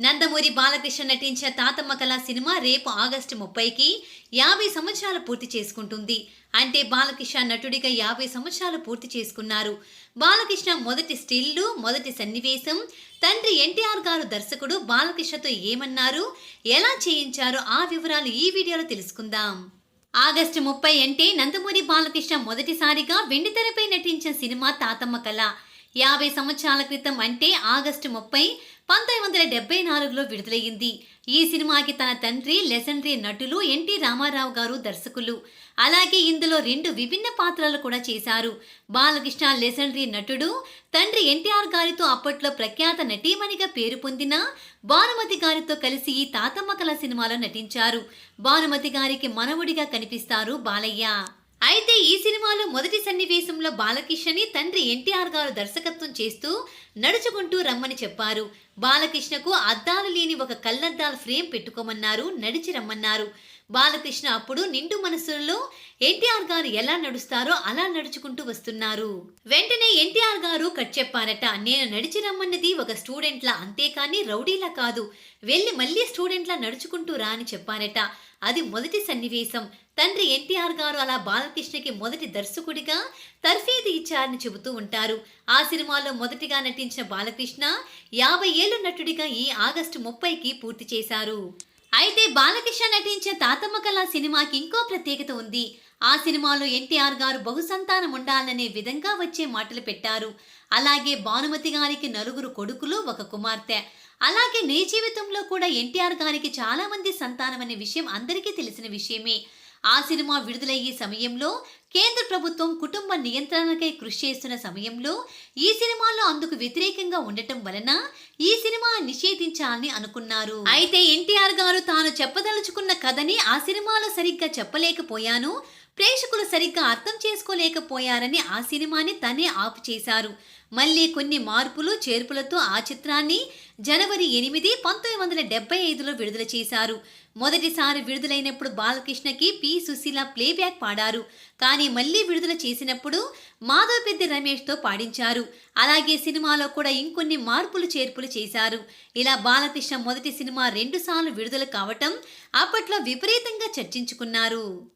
నందమూరి బాలకృష్ణ నటించిన తాతమ్మ కళ సినిమా రేపు ఆగస్టు ముప్పైకి యాభై సంవత్సరాలు పూర్తి చేసుకుంటుంది. అంటే బాలకృష్ణ నటుడిగా యాభై సంవత్సరాలు పూర్తి చేసుకున్నారు. బాలకృష్ణ మొదటి స్టిల్లు మొదటి సన్నివేశం. తండ్రి ఎన్టీఆర్ గారు దర్శకుడు బాలకృష్ణతో ఏమన్నారు ఎలా చేయించారో? ఆ వివరాలు ఈ వీడియోలో తెలుసుకుందాం. ఆగస్టు ముప్పై అంటే నందమూరి బాలకృష్ణ మొదటిసారిగా వెండితెరపై నటించిన సినిమా తాతమ్మ కళ. యాభై సంవత్సరాల క్రితం అంటే ఆగస్టు ముప్పై పంతొమ్మిది వందల డెబ్బై నాలుగులో విడుదలయ్యింది. ఈ సినిమాకి తన తండ్రి లెజెండరీ నటులు ఎన్టీ రామారావు గారు దర్శకులు. అలాగే ఇందులో రెండు విభిన్న పాత్రలు కూడా చేశారు. బాలకృష్ణ లెజెండరీ నటుడు తండ్రి ఎన్టీఆర్ గారితో అప్పట్లో ప్రఖ్యాత నటీమణిగా పేరు పొందిన భానుమతి గారితో కలిసి ఈ తాతమ్మ కళ సినిమాలో నటించారు. భానుమతి గారికి మనవుడిగా కనిపిస్తారు బాలయ్య. అయితే ఈ సినిమాలో మొదటి సన్నివేశంలో బాలకృష్ణని తండ్రి ఎన్టీఆర్ గారు దర్శకత్వం చేస్తూ నడుచుకుంటూ రమ్మని చెప్పారు. బాలకృష్ణకు అద్దాలు లేని ఒక కళ్ళద్దాల ఫ్రేమ్ పెట్టుకోమన్నారు నడిచి రమ్మన్నారు. బాలకృష్ణ అప్పుడు నిండు మనసులో ఎన్టీఆర్ గారు ఎలా నడుస్తారో అలా నడుచుకుంటూ వస్తున్నారు. వెంటనే ఎన్టీఆర్ గారు కట్ చెప్పారట నేను నడిచి రమ్మన్నది ఒక స్టూడెంట్లా అంతేకాని రౌడీలా కాదు. వెళ్ళి మళ్ళీ స్టూడెంట్లా నడుచుకుంటూ రా అని చెప్పారట. అది మొదటి సన్నివేశం. తండ్రి ఎన్టీఆర్ గారు అలా బాలకృష్ణకి మొదటి దర్శకుడిగా తర్ఫీదు ఇచ్చారని చెబుతూ ఉంటారు. ఆ సినిమాలో మొదటిగా నటించిన బాలకృష్ణ యాభై ఏళ్ళ నటుడిగా ఈ ఆగస్టు ముప్పైకి పూర్తి చేశారు. అయితే బాలకృష్ణ నటించిన తాతమ్మ కళ సినిమాకి ఇంకో ప్రత్యేకత ఉంది. ఆ సినిమాలో ఎన్టీఆర్ గారు బహుసంతానం ఉండాలనే విధంగా వచ్చే మాటలు పెట్టారు. అలాగే భానుమతి గారికి నలుగురు కొడుకులు ఒక కుమార్తె. అలాగే నీ జీవితంలో కూడా ఎన్టీఆర్ గారికి చాలామంది సంతానం అనే విషయం అందరికీ తెలిసిన విషయమే. ఆ సినిమా విడుదలయ్యే సమయంలో కేంద్ర ప్రభుత్వం కుటుంబ నియంత్రణకై కృషి చేస్తున్న సమయంలో ఈ సినిమాలో అందుకు వ్యతిరేకంగా ఉండటం వలన ఈ సినిమా నిషేధించాలని అనుకున్నారు. అయితే ఎన్టీఆర్ గారు తాను చెప్పదలుచుకున్న కథని ఆ సినిమాలో సరిగ్గా చెప్పలేకపోయాను. ప్రేక్షకులు సరిగ్గా అర్థం చేసుకోలేకపోయారని ఆ సినిమాని తనే ఆపు చేశారు. మళ్ళీ కొన్ని మార్పులు చేర్పులతో ఆ చిత్రాన్ని జనవరి ఎనిమిది పంతొమ్మిది వందల డెబ్బై ఐదులో విడుదల చేశారు. మొదటిసారి విడుదలైనప్పుడు బాలకృష్ణకి పి. సుశీల ప్లేబ్యాక్ పాడారు. కానీ మళ్ళీ విడుదల చేసినప్పుడు మాధవ పెద్ద రమేష్తో పాడించారు. అలాగే సినిమాలో కూడా ఇంకొన్ని మార్పులు చేర్పులు చేశారు. ఇలా బాలకృష్ణ మొదటి సినిమా రెండుసార్లు విడుదల కావటం అప్పట్లో విపరీతంగా చర్చించుకున్నారు.